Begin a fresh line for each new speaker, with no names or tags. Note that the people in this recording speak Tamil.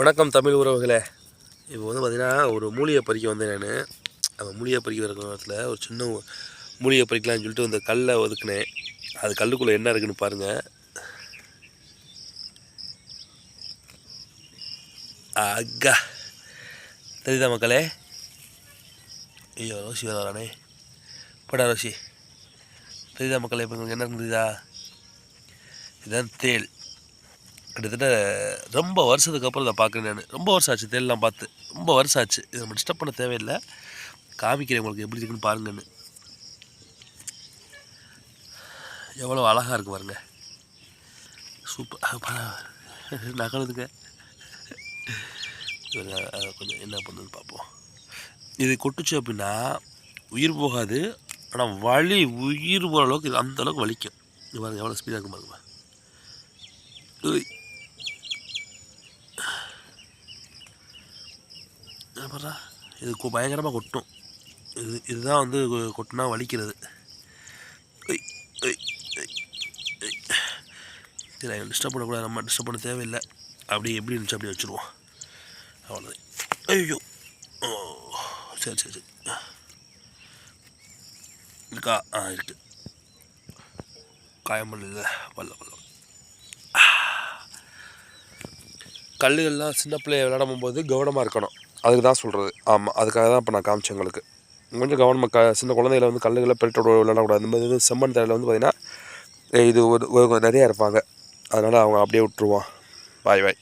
வணக்கம் தமிழ் உறவுகளே. இப்போ வந்து பார்த்திங்கன்னா ஒரு மூலிகை பறிக்க வந்தேன் நான். அந்த மூலிகை பறிக்க இருக்கிற நேரத்தில் ஒரு சின்ன மூலிகை பறிக்கலாம்னு சொல்லிட்டு அந்த கல்லை ஒதுக்குனேன் அது கல்லுக்குள்ளே என்ன இருக்குன்னு பாருங்கள் அக்கா தெரியுதா மக்களே? ஐயோ ரோசி வேறு வரானே. படா ரோசி தெரியுதா மக்களே இப்போ உங்களுக்கு என்ன தெரியுதா? இதுதான் தேள். கிட்டத்தட்ட ரொம்ப வருஷத்துக்கு அப்புறம் இதை பார்க்குறேன் நான். ரொம்ப வருஷம் ஆச்சு தேடலாம் பார்த்து. ரொம்ப வருஷம் ஆச்சு. இதை நம்ம டிஸ்டர்ப் பண்ண தேவையில்லை. காமிக்கிறேன் உங்களுக்கு எப்படி இருக்குன்னு பாருங்கன்னு. எவ்வளோ அழகாக இருக்கு பாருங்க. சூப்பர். நகலுதுங்க கொஞ்சம் என்ன பண்ணுன்னு பார்ப்போம். இது கொட்டுச்சு அப்படின்னா உயிர் போகாது. ஆனால் வலி உயிர் போகிற அளவுக்கு இது அந்தளவுக்கு வலிக்கும். இது எவ்வளோ ஸ்பீடாக இருக்கும் பாருங்க. அப்புறம் இது பயங்கரமாக கொட்டும். இது இதுதான் வந்து கொட்டினா வலிக்கிறது. உய், சரி டிஸ்டர்ப் பண்ணக்கூடாது. நம்ம டிஸ்டர்ப் பண்ண தேவையில்லை. அப்படி எப்படி இருந்துச்சு அப்படி வச்சுருவோம். அவ்வளோதான் ஐயோ. ஓ சரி சரி சரி. இருக்கா? ஆ இருக்குது காயம் பண்ணல. பல்ல பல்ல கல்லுகள்லாம் சின்ன பிள்ளைய விளையாடும் போது கவனமாக இருக்கணும். அதுக்கு தான் சொல்கிறது ஆமாம் அதுக்காக தான் இப்போ நான் காமிச்சேன் உங்களுக்கு. கொஞ்சம் கவனமாக க சின்ன குழந்தைகளை வந்து கல்லுகளை பெருட்டோட விளையாடக்கூடாது. இந்த மாதிரி இது செம்மண் தரையில் வந்து பார்த்திங்கன்னா இது ஒரு ஒரு நிறையா இருப்பாங்க. அதனால் அவங்க அப்படியே விட்டுருவோம். பாய் பாய்.